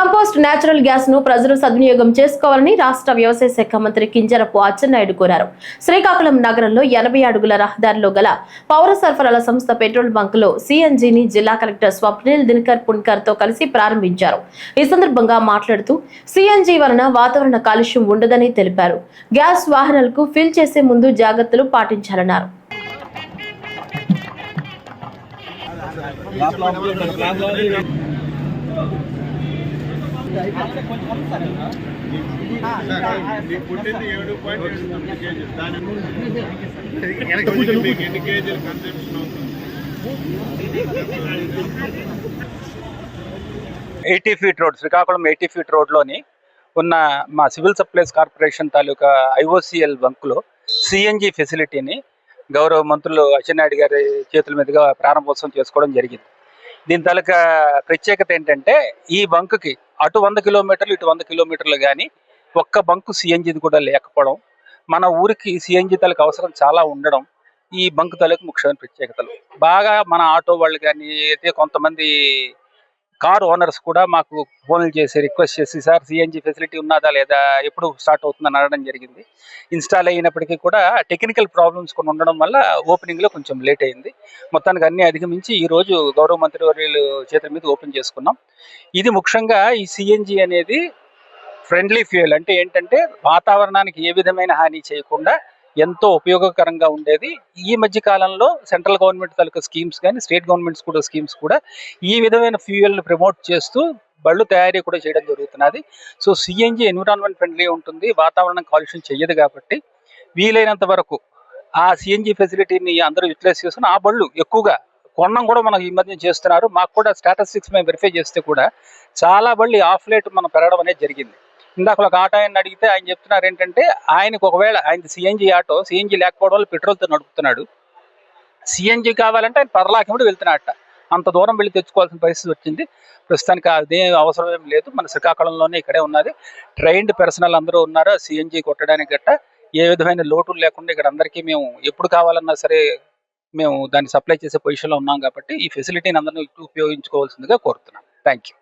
Compost natural గ్యాస్ను ప్రజలు సద్వినియోగం చేసుకోవాలని రాష్ట్ర వ్యవసాయ శాఖ మంత్రి కింజరపు అచ్చెన్నాయుడు కోరారు. శ్రీకాకుళం నగరంలో ఎనభై అడుగుల రహదారిలో గల పౌర సరఫరాల సంస్థ పెట్రోల్ బంక్లో సిఎన్జిని జిల్లా కలెక్టర్ స్వప్నిల్ దినకర్ పుణ్కర్తో కలిసి ప్రారంభించారు. ఈ సందర్భంగా మాట్లాడుతూ సిఎన్జి వలన వాతావరణ కాలుష్యం ఉండదని తెలిపారు. గ్యాస్ వాహనాలకు ఫిల్ చేసే ముందు జాగ్రత్తలు పాటించాలన్నారు. పుట్టింది ఏడు పాయింట్ ఏడు తొమ్మిది కేజీలు దాని మీకు ఎన్ని కేజీలు అవుతుంది eighty feet road Srikakulam eighty feet రోడ్లోని ఉన్న మా సివిల్ సప్లైస్ కార్పొరేషన్ తాలూకా ఐఓసిఎల్ బంకులో సిఎన్జి ఫెసిలిటీని గౌరవ మంత్రులు అచ్చెన్నాయుడు గారి చేతుల మీదుగా ప్రారంభోత్సవం చేసుకోవడం జరిగింది. దీని తాలూకా ప్రత్యేకత ఏంటంటే ఈ బంకుకి అటు వంద కిలోమీటర్లు ఇటు వంద కిలోమీటర్లు కానీ ఒక్క బంకు సిఎన్జిది కూడా లేకపోవడం మన ఊరికి సిఎన్జి తలకు అవసరం చాలా ఉండడం ఈ బంకు తలకు ముఖ్యమైన ప్రత్యేకతలు. బాగా మన ఆటో వాళ్ళు కానీ అయితే కొంతమంది కార్ ఓనర్స్ కూడా మాకు ఫోన్లు చేసి రిక్వెస్ట్ చేసి సార్ సిఎన్జి ఫెసిలిటీ ఉన్నదా లేదా? ఎప్పుడు స్టార్ట్ అవుతుందని అడగడం జరిగింది. ఇన్స్టాల్ అయినప్పటికీ కూడా టెక్నికల్ ప్రాబ్లమ్స్ కొన్ని ఉండడం వల్ల ఓపెనింగ్లో కొంచెం లేట్ అయింది. మొత్తానికి అన్ని అధిగమించి ఈ రోజు గౌరవ మంత్రి వర్యులు చేతుల మీద ఓపెన్ చేసుకున్నాం. ఇది ముఖ్యంగా ఈ సిఎన్జి అనేది ఫ్రెండ్లీ ఫ్యూయల్ అంటే ఏంటంటే వాతావరణానికి ఏ విధమైన హాని చేయకుండా ఎంతో ఉపయోగకరంగా ఉండేది. ఈ మధ్య కాలంలో సెంట్రల్ గవర్నమెంట్ తాలూకా స్కీమ్స్ కానీ స్టేట్ గవర్నమెంట్స్ కూడా స్కీమ్స్ కూడా ఈ విధమైన ఫ్యూయల్ని ప్రమోట్ చేస్తూ బళ్ళు తయారీ కూడా చేయడం జరుగుతున్నది. సో సిఎన్జి ఎన్విరాన్మెంట్ ఫ్రెండ్లీ ఉంటుంది. వాతావరణం కాలుష్యం చెయ్యదు కాబట్టి వీలైనంత వరకు ఆ సిఎన్జి ఫెసిలిటీని అందరూ యూటిలైజ్ చేసుకుని ఆ బళ్ళు ఎక్కువగా కొనడం కూడా మనకు ఈ మధ్య చేస్తున్నారు. మాకు కూడా స్టాటిస్టిక్స్ మేము వెరిఫై చేస్తే కూడా చాలా బళ్ళు ఆఫ్ లైట్ మనం పెరగడం అనేది జరిగింది. ఇందాక ఒక ఆటో ఆయన అడిగితే ఆయన చెప్తున్నారు ఏంటంటే ఆయనకు ఒకవేళ ఆయన సిఎన్జి ఆటో సిఎన్జి లేకపోవడం వల్ల పెట్రోల్తో నడుపుతున్నాడు. సిఎన్జి కావాలంటే ఆయన పర్లాకిముడు వెళ్తున్నాడట. అంత దూరం వెళ్ళి తెచ్చుకోవాల్సిన పరిస్థితి వచ్చింది. ప్రస్తుతానికి అదే అవసరం ఏం లేదు. మన శ్రీకాకుళంలోనే ఇక్కడే ఉన్నది. ట్రైన్డ్ పర్సనల్ అందరూ ఉన్నారు? సిఎన్జి కొట్టడానికి గట్ట ఏ విధమైన లోటు లేకుండా ఇక్కడ అందరికీ మేము ఎప్పుడు కావాలన్నా సరే మేము దాన్ని సప్లై చేసే పొజిషన్లో ఉన్నాం కాబట్టి ఈ ఫెసిలిటీని అందరినీ ఉపయోగించుకోవాల్సిందిగా కోరుతున్నాం. Thank you